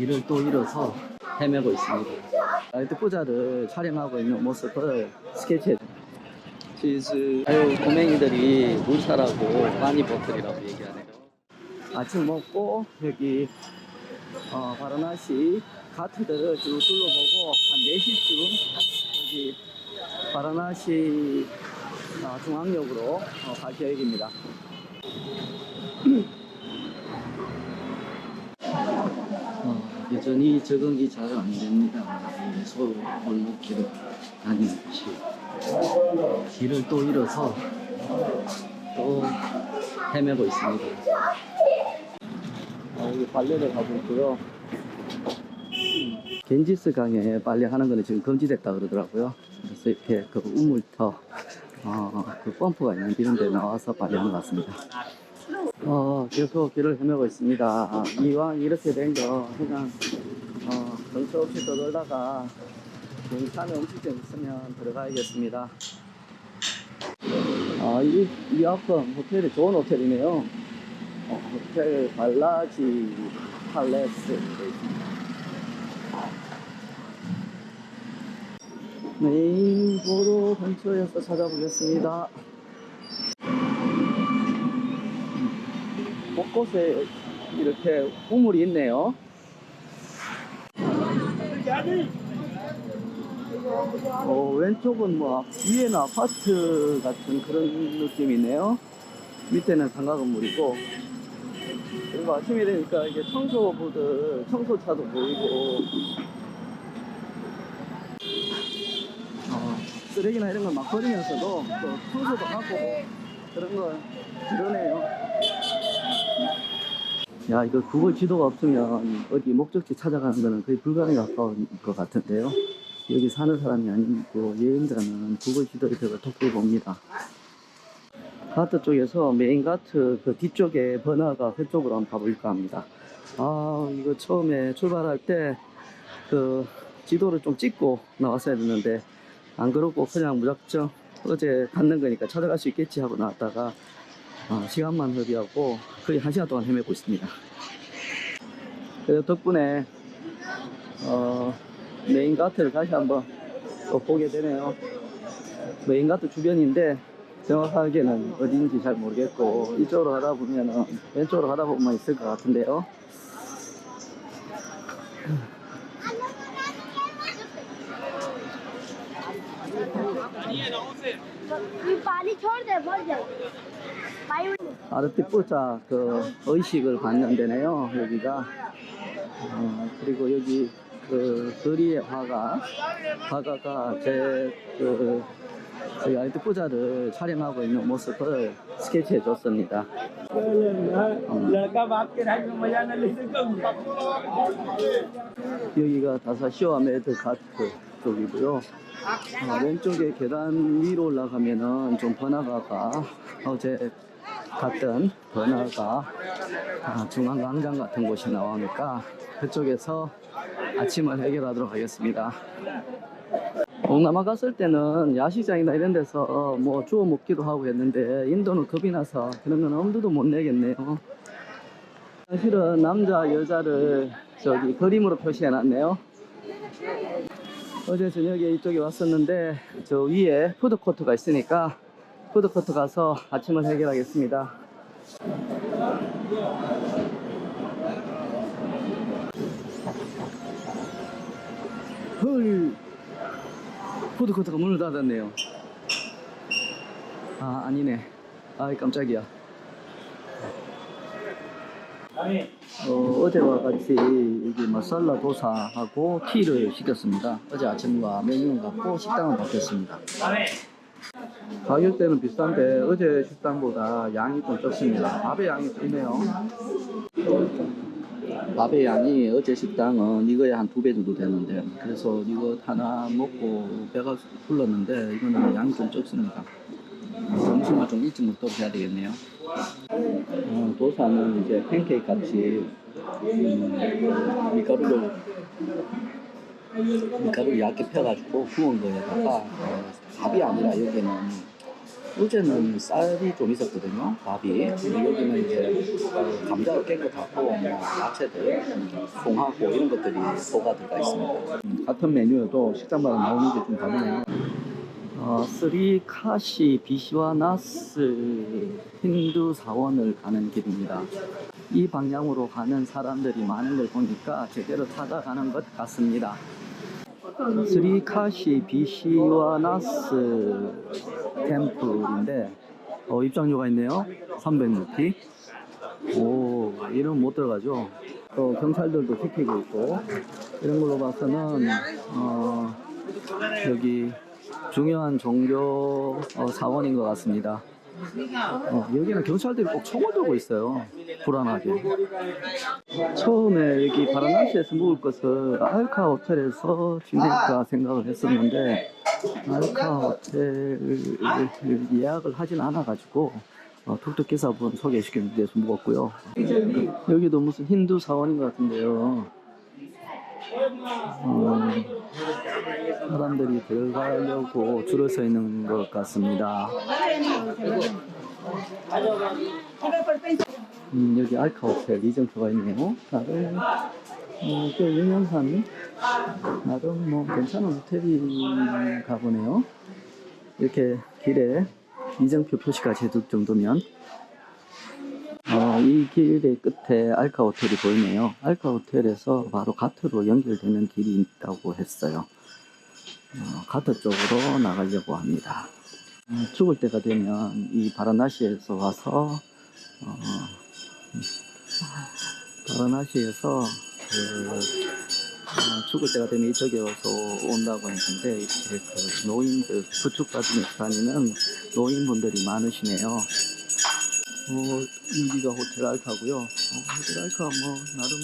길을 또 잃어서 헤매고 있습니다. 부자를 촬영하고 있는 모습을 스케치해 치즈 아유 고맹이들이 물사라고 마니보틀이라고 얘기하네요. 아침 먹고 여기 어, 바라나시 가트들을 쭉 둘러보고 한 4시쯤 여기 바라나시 어, 중앙역으로 어, 갈 계획입니다. 여전히 적응이 잘 안 됩니다. 이 서울골목길을 다니는 것이. 길을 또 잃어서 또 헤매고 있습니다. 아, 여기 빨래를 하고 있고요. 겐지스 강에 빨래하는 거는 지금 금지됐다 그러더라고요. 그래서 이렇게 그 우물터, 어, 그 펌프가 있는 이런 데 나와서 빨래하는 것 같습니다. 어, 계속 길을 헤매고 있습니다. 이왕 이렇게 된 거 그냥 어, 정처 없이 떠돌다가 용산에 음식점 있으면 들어가야겠습니다. 아, 이, 이 앞은 호텔이 좋은 호텔이네요. 어, 호텔 발라지 팔레스 있습니다. 메인 도로 근처에서 찾아보겠습니다. 곳곳에 이렇게 우물이 있네요. 어, 왼쪽은 뭐 위에는 아파트 같은 그런 느낌이네요. 밑에는 상가 건물이고 그리고 아침이 되니까 이게 청소부들 청소차도 보이고 어, 쓰레기나 이런 걸 막 버리면서도 또 청소도 하고 그런 걸 그러네요. 야 이거 구글 지도가 없으면 어디 목적지 찾아가는 거는 거의 불가능에 가까운 것 같은데요. 여기 사는 사람이 아니고 여행자는 구글 지도에 들어 톡톡히 봅니다. 가트 쪽에서 메인 가트 그 뒤쪽에 번화가 그쪽으로 한번 가볼까 합니다. 아 이거 처음에 출발할 때 그 지도를 좀 찍고 나왔어야 됐는데 안 그렇고 그냥 무작정 어제 갔는 거니까 찾아갈 수 있겠지 하고 나왔다가 어, 시간만 허비하고 거의 한 시간 동안 헤매고 있습니다. 그래서 덕분에 어, 메인 가트를 다시 한번 또 보게 되네요. 메인 가트 주변인데 정확하게는 어딘지 잘 모르겠고 이쪽으로 가다 보면은 왼쪽으로 가다 보면 있을 것 같은데요. ये पानी छोड़ दे मर जाए पानी 아르티포자 그 의식을 받는 데네요 여기가 어, 그리고 여기 그 거리의 화가 화가가 제그 저희 아르티포자를 촬영하고 있는 모습을 스케치해 줬습니다. 어. 여기가 다사시오 아메드 가트 쪽이고요. 어, 왼쪽에 계단 위로 올라가면은 좀 번화가가 어제 갔던 번화가 아, 중앙광장 같은 곳이 나오니까 그쪽에서 아침을 해결하도록 하겠습니다. 동남아 갔을 때는 야시장이나 이런 데서 뭐 주워 먹기도 하고 했는데 인도는 겁이 나서 그런 건 엄두도 못 내겠네요. 사실은 남자 여자를 저기 그림으로 표시해 놨네요. 어제 저녁에 이쪽에 왔었는데 저 위에 푸드코트가 있으니까 푸드코트 가서 아침을 해결하겠습니다. 헐 푸드코트가 문을 닫았네요. 아 아니네. 아이 깜짝이야. 어, 어제와 같이 여기 마살라 도사하고 티를 시켰습니다. 어제 아침과 메뉴는 같고 식당은 바뀌었습니다. 가격대는 비싼데 어제 식당보다 양이 좀 적습니다. 밥의 양이 적네요. 밥의 양이 어제 식당은 이거에 한 두 배 정도 되는데 그래서 이거 하나 먹고 배가 불렀는데 이거는 양이 좀 적습니다. 점심을 좀 일찍 먹도록 해야 되겠네요. 어, 도사는 이제 팬케이크 같이 음, 밀가루를 밀가루를 얇게 펴가지고 구운 거에다가 어, 밥이 아니라 여기는 어제는 쌀이 좀 있었거든요. 밥이. 여기는 이제 그 감자가 깨끗하고 뭐 야채들, 송하고 이런 것들이 쏘가 들어가 있습니다. 음, 같은 메뉴여도 식당마다 나오는 게 좀 다르네요. 어, 스리카시 비시와나스 힌두 사원을 가는 길입니다. 이 방향으로 가는 사람들이 많은 걸 보니까 제대로 찾아가는 것 같습니다. 스리카시 비시와나스 템플인데 어, 입장료가 있네요. 300루피. 오, 이름 못 들어가죠. 또 경찰들도 지키고 있고 이런 걸로 봐서는 어, 여기 중요한 종교 어, 사원인 것 같습니다. 어, 여기는 경찰들이 꼭 총을 들고 있어요. 불안하게. 처음에 여기 바라나시에서 묵을 것을 알카 호텔에서 지낼까 생각을 했었는데 알카 호텔을 예약을 하진 않아가지고 어, 톡톡 기사분 소개시키는 데서 묵었고요. 여기도 무슨 힌두 사원인 것 같은데요. 어, 사람들이 들어가려고 줄을 서 있는 것 같습니다. 음, 여기 알카 호텔 이정표가 있네요. 나름 어, 꽤 유명한 나름 뭐 괜찮은 호텔인가 보네요. 이렇게 길에 이정표 표시까지 해둘 정도면 어, 이 길의 끝에 알카 호텔이 보이네요. 알카 호텔에서 바로 가트로 연결되는 길이 있다고 했어요. 어, 가트 쪽으로 나가려고 합니다. 어, 죽을 때가 되면 이 바라나시에서 와서 어, 바라나시에서 그, 어, 죽을 때가 되면 이쪽에 와서 온다고 했는데 이렇게 그 노인들 부축받으며 다니는 노인분들이 많으시네요. 어, 여기가 호텔 알카고요. 어, 호텔 알카 뭐 나름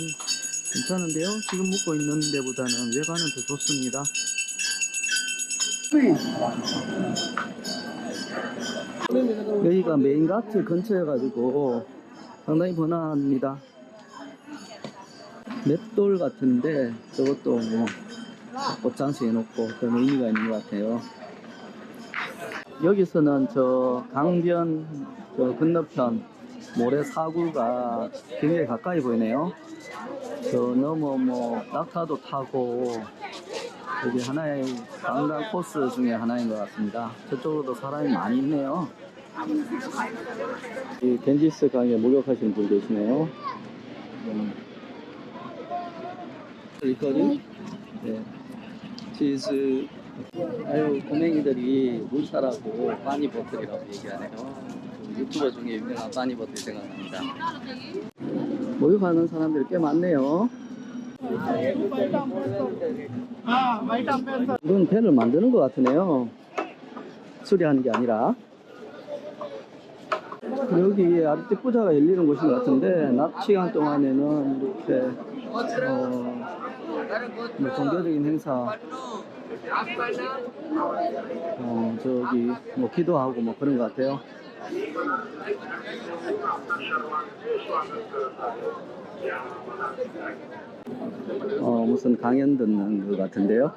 괜찮은데요. 지금 묵고 있는 데보다는 외관은 더 좋습니다. 여기가 메인가트 근처여가지고 상당히 번화합니다. 맷돌 같은데 저것도 뭐 꽃장식 해놓고 좀 의미가 있는 것 같아요. 여기서는 저 강변 저 건너편 모래 사구가 굉장히 가까이 보이네요. 저 넘어 뭐 낙타도 타고 여기 하나의 관광 코스 중에 하나인 것 같습니다. 저쪽으로도 사람이 많이 있네요. 이 겐지스 강에 목욕하시는 분 계시네요. 음. 있거든? 네. 치즈. 아유, 고맹이들이 물사라고 빠니버틀이라고 얘기하네요. 그 유튜버 중에 유명한 빠니버틀이 생각납니다. 목욕하는 사람들이 꽤 많네요. 이건 배를 만드는 것 같으네요. 수리하는 게 아니라. 여기 아르티 부자가 열리는 곳인 것 같은데 낮 시간 동안에는 이렇게 어, 뭐 종교적인 행사 어, 저기 뭐 기도하고 뭐 그런 것 같아요. 어, 무슨 강연 듣는 것 같은데요.